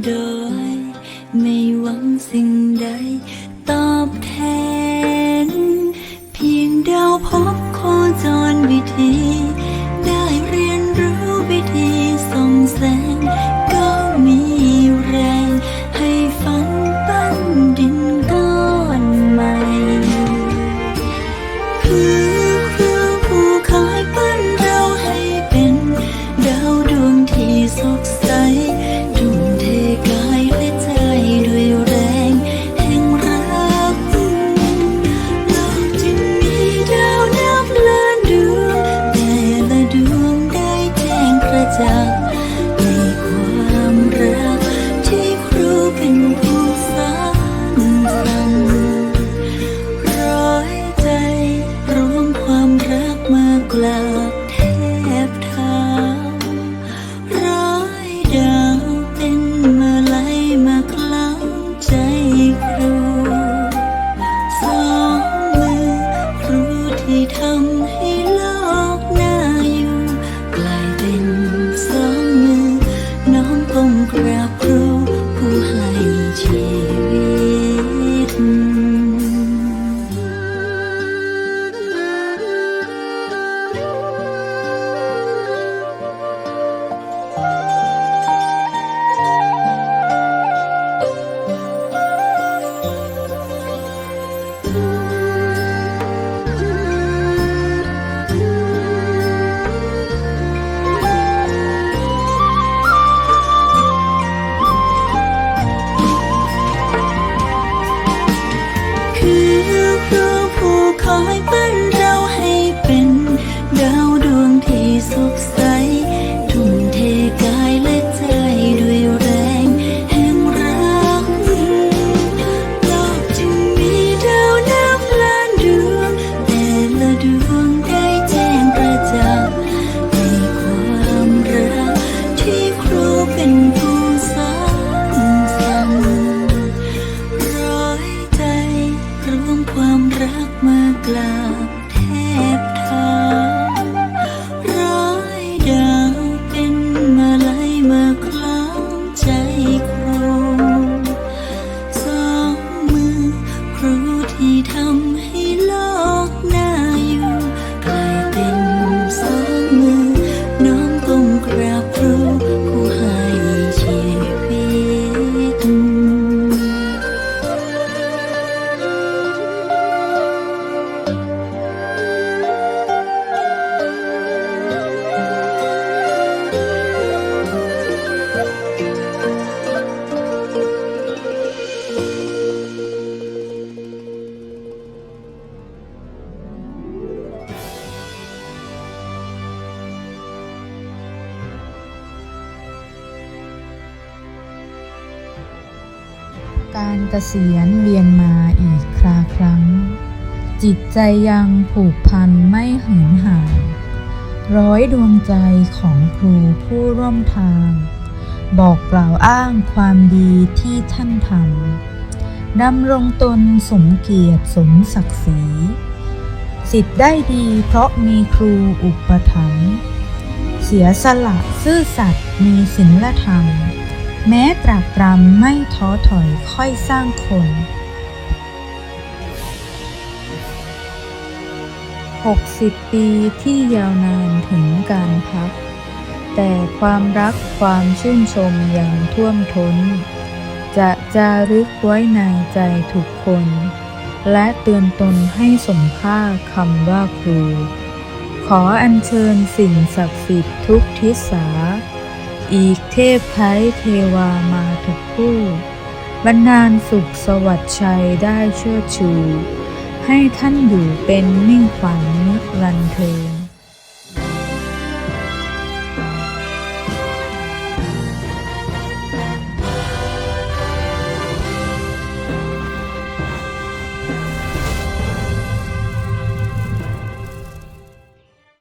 do การเกษียณเวียนมาอีกคราครั้ง จิตใจยังผูกพันไม่เหินห่าง ร้อยดวงใจของครูผู้ร่วมทาง บอกกล่าวอ้างความดีที่ท่านทำดำรงตนสมเกียรติสมศักดิ์ศรีสิทธิ์ได้ดีเพราะมีครูอุปถัมภ์เสียสละซื่อสัตย์มีศีลธรรม แม้ตรากตรำไม่ท้อถอยค่อยสร้างคน 60 ปีที่ยาวนานถึงการพัก แต่ความรักความชื่นชมยังท่วมทน้น จะจารึกไว้ในใจทุกคน และเตือนตนให้สมค่าคำว่าครู ขออัญเชิญสิ่งศักดิ์สิทธิ์ทุกทิศา อีกเทพไทเทวามาทุกผู้บรรนานสุขสวัสดิ์ชัยได้เชิดชู ให้ท่านอยู่เป็นมิ่งขวัญนิรันเทอ